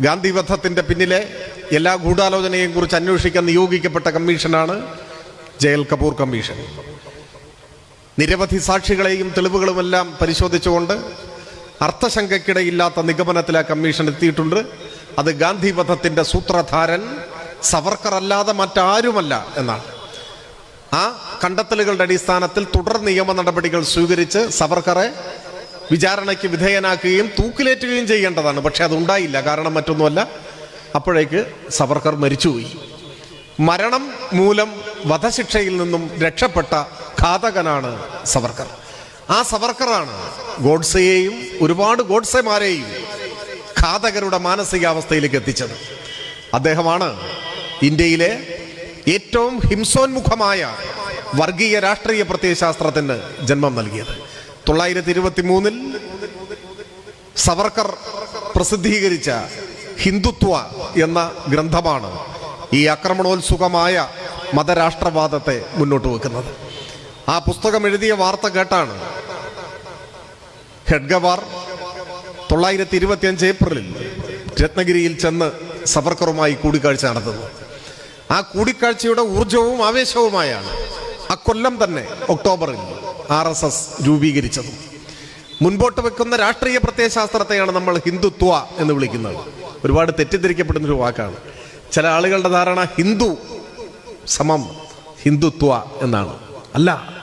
ഗാന്ധിവധത്തിന്റെ പിന്നിലെ എല്ലാ ഗൂഢാലോചനയെയും കുറിച്ച് അന്വേഷിക്കാൻ നിയോഗിക്കപ്പെട്ട കമ്മീഷനാണ് ജയൽ കപൂർ കമ്മീഷൻ. നിരവധി സാക്ഷികളെയും തെളിവുകളുമെല്ലാം പരിശോധിച്ചുകൊണ്ട് അർത്ഥശങ്കയ്ക്കിടയില്ലാത്ത നിഗമനത്തിൽ ആ കമ്മീഷൻ എത്തിയിട്ടുണ്ട്. അത് ഗാന്ധി വധത്തിന്റെ സൂത്രധാരൻ സവർക്കർ അല്ലാതെ മറ്റാരുമല്ല എന്നാണ്. ആ കണ്ടെത്തലുകളുടെ അടിസ്ഥാനത്തിൽ തുടർ നിയമ നടപടികൾ സ്വീകരിച്ച് സവർക്കറെ വിചാരണയ്ക്ക് വിധേയനാക്കുകയും തൂക്കിലേറ്റുകയും ചെയ്യേണ്ടതാണ്. പക്ഷെ അതുണ്ടായില്ല. കാരണം മറ്റൊന്നുമല്ല അപ്പോഴേക്ക് സവർക്കർ മരിച്ചുപോയി. മരണം മൂലം വധശിക്ഷയിൽ നിന്നും രക്ഷപ്പെട്ട ഘാതകനാണ് സവർക്കർ. ആ സവർക്കറാണ് ഗോഡ്സയെയും ഒരുപാട് ഗോഡ്സെമാരെയും ഘാതകരുടെ മാനസികാവസ്ഥയിലേക്ക് എത്തിച്ചത്. അദ്ദേഹമാണ് ഇന്ത്യയിലെ ഏറ്റവും ഹിംസോന്മുഖമായ വർഗീയ രാഷ്ട്രീയ പ്രത്യയശാസ്ത്രത്തിന് ജന്മം നൽകിയത്. തൊള്ളായിരത്തി ഇരുപത്തി മൂന്നിൽ സവർക്കർ പ്രസിദ്ധീകരിച്ച ഹിന്ദുത്വ എന്ന ഗ്രന്ഥമാണ് ഈ ആക്രമണോത്സുകമായ മതരാഷ്ട്രവാദത്തെ മുന്നോട്ട് വെക്കുന്നത്. ആ പുസ്തകം എഴുതിയ വാർത്ത കേട്ടാണ് ഹെഡ്ഗവാർ തൊള്ളായിരത്തി ഇരുപത്തിയഞ്ച് ഏപ്രിലിൽ രത്നഗിരിയിൽ ചെന്ന് സവർക്കറുമായി കൂടിക്കാഴ്ച നടത്തുന്നത് ആ കൂടിക്കാഴ്ചയുടെ ഊർജവും ആവേശവുമായാണ്. ആ കൊല്ലം തന്നെ ഒക്ടോബറിൽ ആർ എസ് എസ് രൂപീകരിച്ചത്. മുൻപോട്ട് വെക്കുന്ന രാഷ്ട്രീയ പ്രത്യയശാസ്ത്രത്തെയാണ് നമ്മൾ ഹിന്ദുത്വ എന്ന് വിളിക്കുന്നത്. ഒരുപാട് തെറ്റിദ്ധരിക്കപ്പെടുന്ന ഒരു വാക്കാണ്. ചില ആളുകളുടെ ധാരണ ഹിന്ദു സമം ഹിന്ദുത്വ എന്നാണ്. അല്ല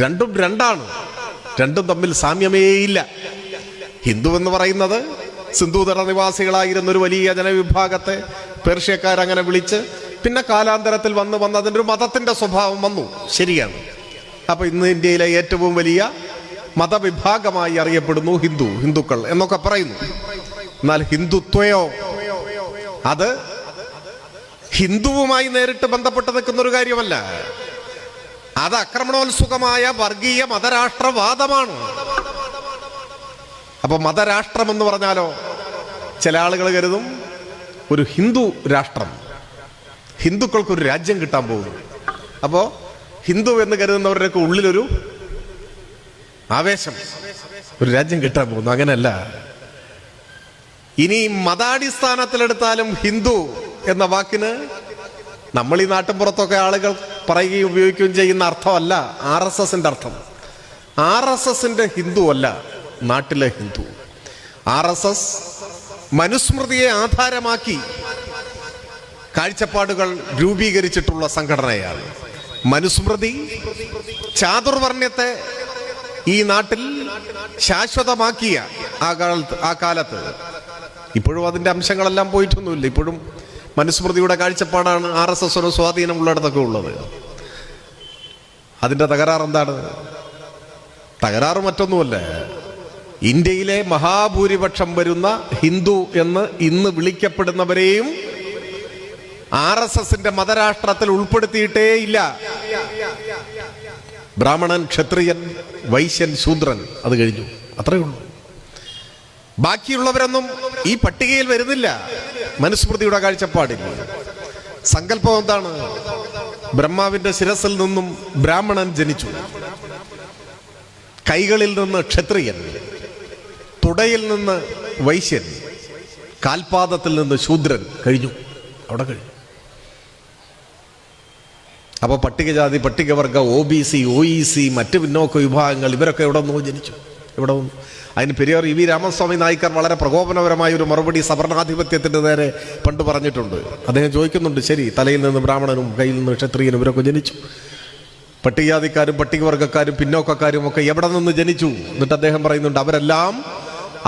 രണ്ടും രണ്ടാണ്. രണ്ടും തമ്മിൽ സാമ്യമേയില്ല ഹിന്ദു എന്ന് പറയുന്നത് സിന്ധുതര നിവാസികളായിരുന്ന ഒരു വലിയ ജനവിഭാഗത്തെ പേർഷ്യക്കാരങ്ങനെ വിളിച്ച് പിന്നെ കാലാന്തരത്തിൽ വന്ന് വന്ന് അതിന്റെ ഒരു മതത്തിന്റെ സ്വഭാവം വന്നു. ശരിയാണ്. അപ്പൊ ഇന്ന് ഇന്ത്യയിലെ ഏറ്റവും വലിയ മതവിഭാഗമായി അറിയപ്പെടുന്നു ഹിന്ദു ഹിന്ദുക്കൾ എന്നൊക്കെ പറയുന്നു. എന്നാൽ ഹിന്ദുത്വയോ? അത് ഹിന്ദുവുമായി നേരിട്ട് ബന്ധപ്പെട്ട് നിൽക്കുന്ന ഒരു കാര്യമല്ല. അത് ആക്രമണോത്സുകമായ വർഗീയ മതരാഷ്ട്രവാദമാണ്. അപ്പൊ മതരാഷ്ട്രം എന്ന് പറഞ്ഞാലോ? ചില ആളുകൾ കരുതും ഒരു ഹിന്ദു രാഷ്ട്രം. ഹിന്ദുക്കൾക്ക് ഒരു രാജ്യം കിട്ടാൻ പോകുന്നു. അപ്പോ ഹിന്ദു എന്ന് കരുതുന്നവരുടെയൊക്കെ ഉള്ളിലൊരു ആവേശം. ഒരു രാജ്യം കിട്ടാൻ പോകുന്നു. അങ്ങനെയല്ല ഇനി മതാടിസ്ഥാനത്തിലെടുത്താലും ഹിന്ദു എന്ന വാക്കിന് നമ്മൾ ഈ നാട്ടിൻപുറത്തൊക്കെ ആളുകൾ പറയുകയും ഉപയോഗിക്കുകയും ചെയ്യുന്ന അർത്ഥമല്ല ആർ എസ് എസിന്റെ അർത്ഥം. ആർ എസ് എസിന്റെ ഹിന്ദു അല്ല നാട്ടിലെ ഹിന്ദു. ആർ എസ് എസ് മനുസ്മൃതിയെ ആധാരമാക്കി കാഴ്ചപ്പാടുകൾ രൂപീകരിച്ചിട്ടുള്ള സംഘടനയാണ്. മനുസ്മൃതി ചാതുർവർണ്യത്തെ ഈ നാട്ടിൽ ശാശ്വതമാക്കിയ ആ കാലത്ത് ആ കാലത്ത്. ഇപ്പോഴും അതിന്റെ അംശങ്ങളെല്ലാം പോയിട്ടൊന്നുമില്ല. ഇപ്പോഴും മനുസ്മൃതിയുടെ കാഴ്ചപ്പാടാണ് ആർ എസ് എസിന് സ്വാധീനമുള്ളിടത്തൊക്കെ ഉള്ളത്. അതിന്റെ തകരാർ എന്താണ്? തകരാറ് മറ്റൊന്നുമല്ല. ഇന്ത്യയിലെ മഹാഭൂരിപക്ഷം വരുന്ന ഹിന്ദു എന്ന് ഇന്ന് വിളിക്കപ്പെടുന്നവരെയും ആർ എസ് എസിന്റെ മതരാഷ്ട്രത്തിൽ ഉൾപ്പെടുത്തിയിട്ടേ ഇല്ല. ബ്രാഹ്മണൻ ക്ഷത്രിയൻ വൈശ്യൻ ശൂദ്രൻ അത് കഴിഞ്ഞു. അത്രയേ ഉള്ളൂ. ബാക്കിയുള്ളവരൊന്നും ഈ പട്ടികയിൽ വരുന്നില്ല. മനുസ്മൃതിയുടെ കാഴ്ചപ്പാടിൽ. സങ്കല്പം എന്താണ്? ബ്രഹ്മാവിന്റെ ശിരസിൽ നിന്നും ബ്രാഹ്മണൻ ജനിച്ചു. കൈകളിൽ നിന്ന് ക്ഷത്രിയൻ തുടയിൽ നിന്ന് വൈശ്യൻ കാൽപാദത്തിൽ നിന്ന് ശൂദ്രൻ കഴിഞ്ഞു. അവിടെ കഴിഞ്ഞു. അപ്പൊ പട്ടികജാതി പട്ടികവർഗ O B C O E C മറ്റ് പിന്നോക്ക വിഭാഗങ്ങൾ ഇവരൊക്കെ എവിടെ നിന്ന് ജനിച്ചു? ഇവിടെ വന്നു? അതിന് പെരിയാർ ഇ വി രാമസ്വാമി നായിക്കർ വളരെ പ്രകോപനപരമായ ഒരു മറുപടി സവർണാധിപത്യത്തിന്റെ നേരെ പണ്ട് പറഞ്ഞിട്ടുണ്ട്. അദ്ദേഹം ചോദിക്കുന്നുണ്ട് ശരി തലയിൽ നിന്ന് ബ്രാഹ്മണനും കയ്യിൽ നിന്ന് ക്ഷത്രിയനും ഇവരൊക്കെ ജനിച്ചു. പട്ടികജാതിക്കാരും പട്ടികവർഗക്കാരും പിന്നോക്കക്കാരും ഒക്കെ എവിടെ നിന്ന് ജനിച്ചു? എന്നിട്ട് അദ്ദേഹം പറയുന്നുണ്ട് അവരെല്ലാം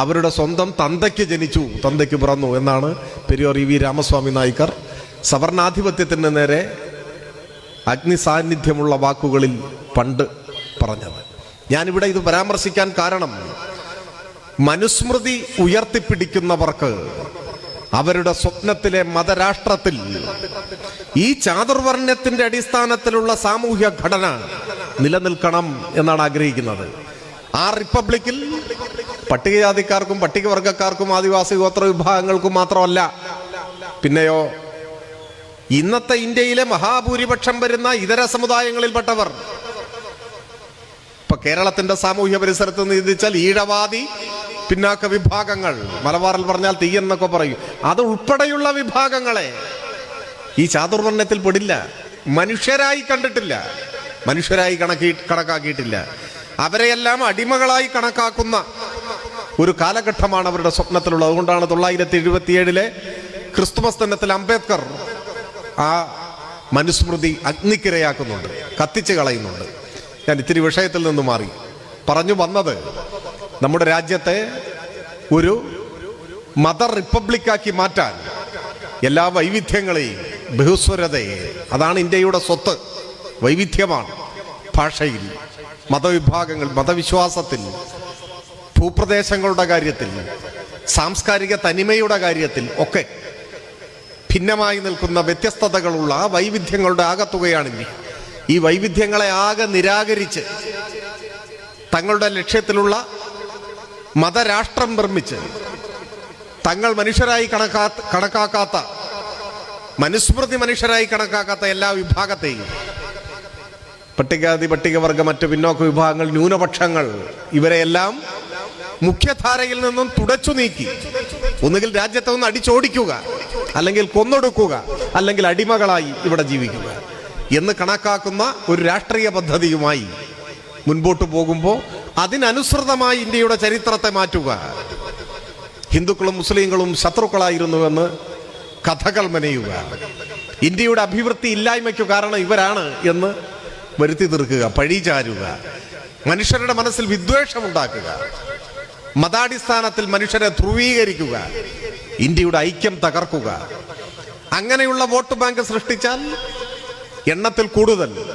അവരുടെ സ്വന്തം തന്തയ്ക്ക് ജനിച്ചു തന്തയ്ക്ക് പിറന്നു എന്നാണ് പെരിയോർ ഇ വി രാമസ്വാമി നായിക്കർ സവർണാധിപത്യത്തിന് നേരെ അഗ്നി സാന്നിധ്യമുള്ള വാക്കുകളിൽ പണ്ട് പറഞ്ഞത് ഞാനിവിടെ ഇത് പരാമർശിക്കാൻ കാരണം മനുസ്മൃതി ഉയർത്തിപ്പിടിക്കുന്നവർക്ക് അവരുടെ സ്വപ്നത്തിലെ മതരാഷ്ട്രത്തിൽ ഈ ചാതുർവർണത്തിന്റെ അടിസ്ഥാനത്തിലുള്ള സാമൂഹ്യ ഘടന നിലനിൽക്കണം എന്നാണ് ആഗ്രഹിക്കുന്നത്. ആ റിപ്പബ്ലിക്കിൽ പട്ടികജാതിക്കാർക്കും പട്ടികവർഗക്കാർക്കും ആദിവാസി ഗോത്ര വിഭാഗങ്ങൾക്കും മാത്രമല്ല പിന്നെയോ ഇന്നത്തെ ഇന്ത്യയിലെ മഹാഭൂരിപക്ഷം വരുന്ന ഇതര സമുദായങ്ങളിൽപ്പെട്ടവർ. ഇപ്പൊ കേരളത്തിന്റെ സാമൂഹ്യ പരിസരത്ത് നിന്ന് ചിന്തിച്ചാൽ ഈഴവാദി പിന്നാക്ക വിഭാഗങ്ങൾ. മലബാറിൽ പറഞ്ഞാൽ തീയെന്നൊക്കെ പറയും. അത് ഉൾപ്പെടെയുള്ള വിഭാഗങ്ങളെ. ഈ ചാതുർവർണത്തിൽ പെടില്ല. മനുഷ്യരായി കണ്ടിട്ടില്ല. മനുഷ്യരായി കണക്കി കണക്കാക്കിയിട്ടില്ല. അവരെയെല്ലാം അടിമകളായി കണക്കാക്കുന്ന ഒരു കാലഘട്ടമാണ് അവരുടെ സ്വപ്നത്തിലുള്ളത്. അതുകൊണ്ടാണ് തൊള്ളായിരത്തി എഴുപത്തിയേഴിലെ ക്രിസ്തുമസ് ദിനത്തിൽ അംബേദ്കർ ആ മനുസ്മൃതി അഗ്നിക്കിരയാക്കുന്നുണ്ട് കത്തിച്ച് കളയുന്നുണ്ട്. ഞാൻ ഇത്തിരി വിഷയത്തിൽ നിന്ന് മാറി. പറഞ്ഞു വന്നത് നമ്മുടെ രാജ്യത്തെ ഒരു മദർ റിപ്പബ്ലിക്കാക്കി മാറ്റാൻ എല്ലാ വൈവിധ്യങ്ങളെയും ബഹുസ്വരതയെ അതാണ് ഇന്ത്യയുടെ സ്വത്ത് വൈവിധ്യമാണ് ഭാഷയിൽ മതവിഭാഗങ്ങൾ മതവിശ്വാസത്തിൽ ഭൂപ്രദേശങ്ങളുടെ കാര്യത്തിൽ സാംസ്കാരിക തനിമയുടെ കാര്യത്തിൽ ഒക്കെ ഭിന്നമായി നിൽക്കുന്ന വ്യത്യസ്തതകളുള്ള വൈവിധ്യങ്ങളുടെ ആകത്തുകയാണ് ഇനി ഈ വൈവിധ്യങ്ങളെ ആകെ നിരാകരിച്ച് തങ്ങളുടെ ലക്ഷ്യത്തിലുള്ള മതരാഷ്ട്രം നിർമ്മിച്ച് തങ്ങൾ മനുഷ്യരായി കണക്കാ കണക്കാക്കാത്ത മനുസ്മൃതി മനുഷ്യരായി കണക്കാക്കാത്ത എല്ലാ വിഭാഗത്തെയും പട്ടികാതി പട്ടികവർഗ മറ്റ് പിന്നോക്ക വിഭാഗങ്ങൾ ന്യൂനപക്ഷങ്ങൾ ഇവരെയെല്ലാം മുഖ്യധാരയിൽ നിന്നും തുടച്ചു നീക്കി. ഒന്നുകിൽ രാജ്യത്തെ ഒന്ന് അടിച്ചോടിക്കുക അല്ലെങ്കിൽ കൊന്നൊടുക്കുക അല്ലെങ്കിൽ അടിമകളായി ഇവിടെ ജീവിക്കുക എന്ന് കണക്കാക്കുന്ന ഒരു രാഷ്ട്രീയ പദ്ധതിയുമായി മുൻപോട്ട് പോകുമ്പോൾ അതിനനുസൃതമായി ഇന്ത്യയുടെ ചരിത്രത്തെ മാറ്റുക. ഹിന്ദുക്കളും മുസ്ലിങ്ങളും ശത്രുക്കളായിരുന്നുവെന്ന് കഥകൾ മെനയുക. ഇന്ത്യയുടെ അഭിവൃദ്ധി ഇല്ലായ്മയ്ക്കു കാരണം ഇവരാണ് എന്ന് വരുത്തി തീർക്കുക പഴിചാരുക മനുഷ്യരുടെ മനസ്സിൽ വിദ്വേഷമുണ്ടാക്കുക. മതാടിസ്ഥാനത്തിൽ മനുഷ്യരെ ധ്രുവീകരിക്കുക. ഇന്ത്യയുടെ ഐക്യം തകർക്കുക. അങ്ങനെയുള്ള വോട്ട് ബാങ്ക് സൃഷ്ടിച്ചാൽ എണ്ണത്തിൽ കൂടുതൽ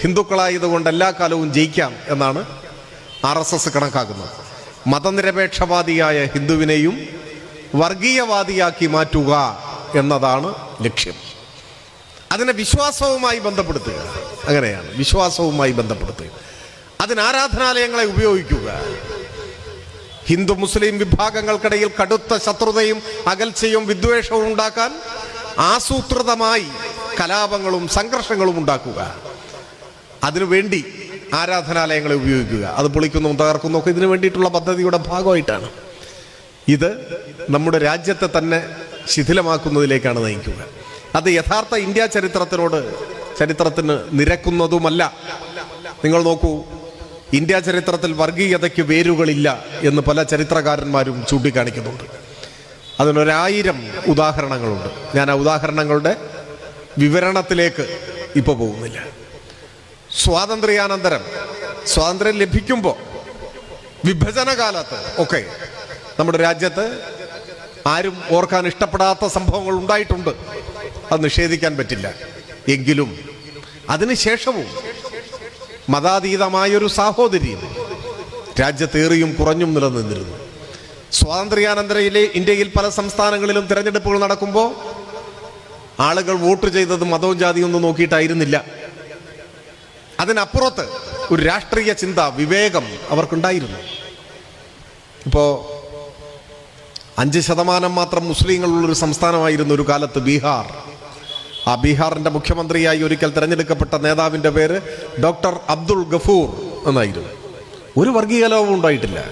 ഹിന്ദുക്കളായതുകൊണ്ട് എല്ലാ കാലവും ജയിക്കാം എന്നാണ് ആർ എസ് എസ് കണക്കാക്കുന്നത്. മതനിരപേക്ഷവാദിയായ ഹിന്ദുവിനെയും വർഗീയവാദിയാക്കി മാറ്റുക എന്നതാണ് ലക്ഷ്യം. അതിനെ വിശ്വാസവുമായി ബന്ധപ്പെടുത്തുക. അങ്ങനെയാണ്. വിശ്വാസവുമായി ബന്ധപ്പെടുത്തുക. അതിന് ആരാധനാലയങ്ങളെ ഉപയോഗിക്കുക. ഹിന്ദു മുസ്ലിം വിഭാഗങ്ങൾക്കിടയിൽ കടുത്ത ശത്രുതയും അകൽച്ചയും വിദ്വേഷവും ഉണ്ടാക്കാൻ ആസൂത്രിതമായി കലാപങ്ങളും സംഘർഷങ്ങളും ഉണ്ടാക്കുക. അതിനുവേണ്ടി ആരാധനാലയങ്ങളെ ഉപയോഗിക്കുക. അത് പൊളിക്കുന്നു തകർക്കുന്നു ഒക്കെ ഇതിനു വേണ്ടിയിട്ടുള്ള പദ്ധതിയുടെ ഭാഗമായിട്ടാണ്. ഇത് നമ്മുടെ രാജ്യത്തെ തന്നെ ശിഥിലമാക്കുന്നതിലേക്കാണ് നയിക്കുക. അത് യഥാർത്ഥ ഇന്ത്യ ചരിത്രത്തിനോട് ചരിത്രത്തിന് നിരക്കുന്നതുമല്ല. നിങ്ങൾ നോക്കൂ ഇന്ത്യ ചരിത്രത്തിൽ വർഗീയതയ്ക്ക് വേരുകളില്ല എന്ന് പല ചരിത്രകാരന്മാരും ചൂണ്ടിക്കാണിക്കുന്നുണ്ട്. അതിനൊരായിരം ഉദാഹരണങ്ങളുണ്ട്. ഞാൻ ആ ഉദാഹരണങ്ങളുടെ വിവരണത്തിലേക്ക് ഇപ്പോൾ പോകുന്നില്ല. സ്വാതന്ത്ര്യാനന്തരം. സ്വാതന്ത്ര്യം ലഭിക്കുമ്പോൾ വിഭജന കാലത്ത് ഒക്കെ നമ്മുടെ രാജ്യത്ത് ആരും ഓർക്കാൻ ഇഷ്ടപ്പെടാത്ത സംഭവങ്ങൾ ഉണ്ടായിട്ടുണ്ട്. അത് നിഷേധിക്കാൻ പറ്റില്ല. എങ്കിലും അതിനുശേഷവും മതാതീതമായൊരു സാഹോദര്യം രാജ്യത്തേറിയും കുറഞ്ഞും നിലനിന്നിരുന്നു. സ്വാതന്ത്ര്യാനന്തരയിലെ ഇന്ത്യയിൽ പല സംസ്ഥാനങ്ങളിലും തിരഞ്ഞെടുപ്പുകൾ നടക്കുമ്പോൾ ആളുകൾ വോട്ട് ചെയ്തത് മതവും ജാതിയും ഒന്നും നോക്കിയിട്ടായിരുന്നില്ല. അതിനപ്പുറത്ത് ഒരു രാഷ്ട്രീയ ചിന്ത വിവേകം അവർക്കുണ്ടായിരുന്നു. ഇപ്പോ അഞ്ച് ശതമാനം മാത്രം മുസ്ലിങ്ങളുള്ളൊരു സംസ്ഥാനമായിരുന്നു ഒരു കാലത്ത് ബീഹാർ ആ ബീഹാറിന്റെ മുഖ്യമന്ത്രിയായി ഒരിക്കൽ തിരഞ്ഞെടുക്കപ്പെട്ട നേതാവിന്റെ പേര് ഡോക്ടർ അബ്ദുൾ ഗഫൂർ എന്നായിരുന്നു. ഒരു വർഗീയ ഉണ്ടായിട്ടില്ല.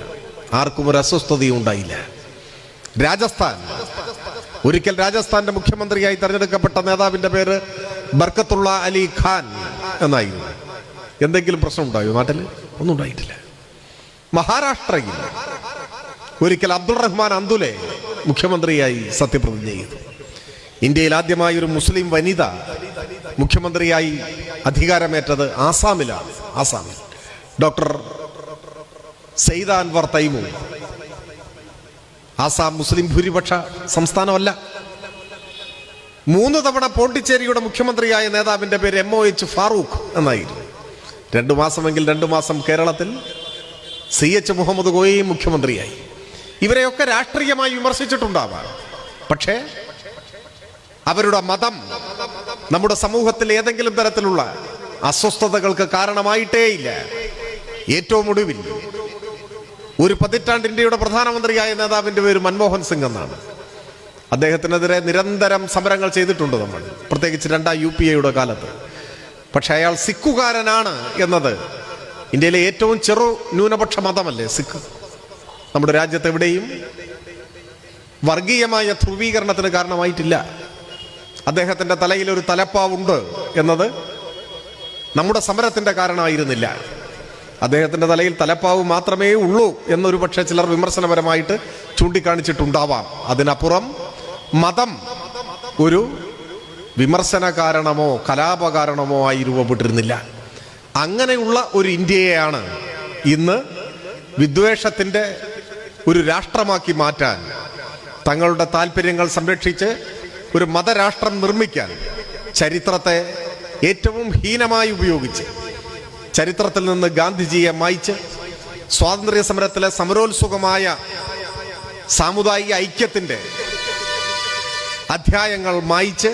ആർക്കും ഒരു അസ്വസ്ഥതയും ഉണ്ടായില്ല. രാജസ്ഥാൻ. ഒരിക്കൽ രാജസ്ഥാന്റെ മുഖ്യമന്ത്രിയായി തെരഞ്ഞെടുക്കപ്പെട്ട നേതാവിന്റെ പേര് ബർക്കത്തുള്ള അലി ഖാൻ എന്നായിരുന്നു. എന്തെങ്കിലും പ്രശ്നം ഉണ്ടായോ നാട്ടിൽ ഒന്നും ഉണ്ടായിട്ടില്ല. മഹാരാഷ്ട്രയിൽ ഒരിക്കൽ അബ്ദുൾ റഹ്മാൻ അന്തുലെ മുഖ്യമന്ത്രിയായി സത്യപ്രതിജ്ഞ ചെയ്തു. ഇന്ത്യയിൽ ആദ്യമായി ഒരു മുസ്ലിം വനിത മുഖ്യമന്ത്രിയായി അധികാരമേറ്റത് ആസാമിലാണ്. ആസാമിൽ. ഡോക്ടർ സെയ്ദ അൻവർ തൈമു. ആസാം മുസ്ലിം ഭൂരിപക്ഷ സംസ്ഥാനമല്ല. മൂന്ന് തവണ പോണ്ടിച്ചേരിയുടെ മുഖ്യമന്ത്രിയായ നേതാവിന്റെ പേര് എം ഒ എച്ച് ഫാറൂഖ് എന്നായിരുന്നു. രണ്ടു മാസമെങ്കിൽ രണ്ടു മാസം കേരളത്തിൽ സി എച്ച് മുഹമ്മദ് കോയയും മുഖ്യമന്ത്രിയായി. ഇവരെയൊക്കെ രാഷ്ട്രീയമായി വിമർശിച്ചിട്ടുണ്ടാവാം. പക്ഷേ അവരുടെ മതം നമ്മുടെ സമൂഹത്തിൽ ഏതെങ്കിലും തരത്തിലുള്ള അസ്വസ്ഥതകൾക്ക് കാരണമായിട്ടേയില്ല. ഏറ്റവും ഒടുവിൽ ഒരു പതിറ്റാണ്ട് ഇന്ത്യയുടെ പ്രധാനമന്ത്രിയായ നേതാവിന്റെ പേര് മൻമോഹൻ സിംഗ് എന്നാണ്. അദ്ദേഹത്തിനെതിരെ നിരന്തരം സമരങ്ങൾ ചെയ്തിട്ടുണ്ട് നമ്മൾ. പ്രത്യേകിച്ച് രണ്ടാം യു പി എയുടെ കാലത്ത്. പക്ഷെ അയാൾ സിഖുകാരനാണ് എന്നത് ഇന്ത്യയിലെ ഏറ്റവും ചെറു ന്യൂനപക്ഷ മതമല്ലേ സിഖ്? നമ്മുടെ രാജ്യത്തെവിടെയും വർഗീയമായ ധ്രുവീകരണത്തിന് കാരണമായിട്ടില്ല. അദ്ദേഹത്തിന്റെ തലയിൽ ഒരു തലപ്പാവുണ്ട് എന്നത് നമ്മുടെ സമരത്തിന്റെ കാരണമായിരുന്നില്ല. അദ്ദേഹത്തിന്റെ തലയിൽ തലപ്പാവ് മാത്രമേ ഉള്ളൂ എന്നൊരു പക്ഷേ ചിലർ വിമർശനപരമായിട്ട് ചൂണ്ടിക്കാണിച്ചിട്ടുണ്ടാവാം. അതിനപ്പുറം മതം ഒരു വിമർശന കാരണമോ കലാപകാരണമോ ആയി രൂപപ്പെട്ടിരുന്നില്ല. അങ്ങനെയുള്ള ഒരു ഇന്ത്യയെയാണ് ഇന്ന് വിദ്വേഷത്തിന്റെ ഒരു രാഷ്ട്രമാക്കി മാറ്റാൻ തങ്ങളുടെ താല്പര്യങ്ങൾ സംരക്ഷിച്ച് ഒരു മതരാഷ്ട്രം നിർമ്മിക്കാൻ ചരിത്രത്തെ ഏറ്റവും ഹീനമായി ഉപയോഗിച്ച് ചരിത്രത്തിൽ നിന്ന് ഗാന്ധിജിയെ മായിച്ച് സ്വാതന്ത്ര്യ സമരത്തിലെ സമരോത്സുകമായ സാമുദായിക ഐക്യത്തിന്റെ അധ്യായങ്ങൾ മായിച്ച്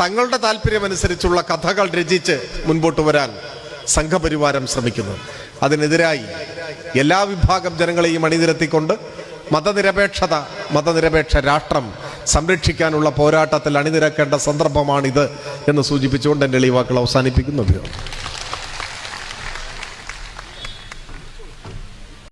തങ്ങളുടെ താല്പര്യമനുസരിച്ചുള്ള കഥകൾ രചിച്ച് മുൻപോട്ട് വരാൻ സംഘപരിവാരം ശ്രമിക്കുന്നു. അതിനെതിരായി എല്ലാ വിഭാഗം ജനങ്ങളെയും അണിനിരത്തിക്കൊണ്ട് മതനിരപേക്ഷത മതനിരപേക്ഷ രാഷ്ട്രം സംരക്ഷിക്കാനുള്ള പോരാട്ടത്തിൽ അണിനിരക്കേണ്ട സന്ദർഭമാണിത് എന്ന് സൂചിപ്പിച്ചുകൊണ്ട് എന്റെ വാക്കുകൾ അവസാനിപ്പിക്കുന്നു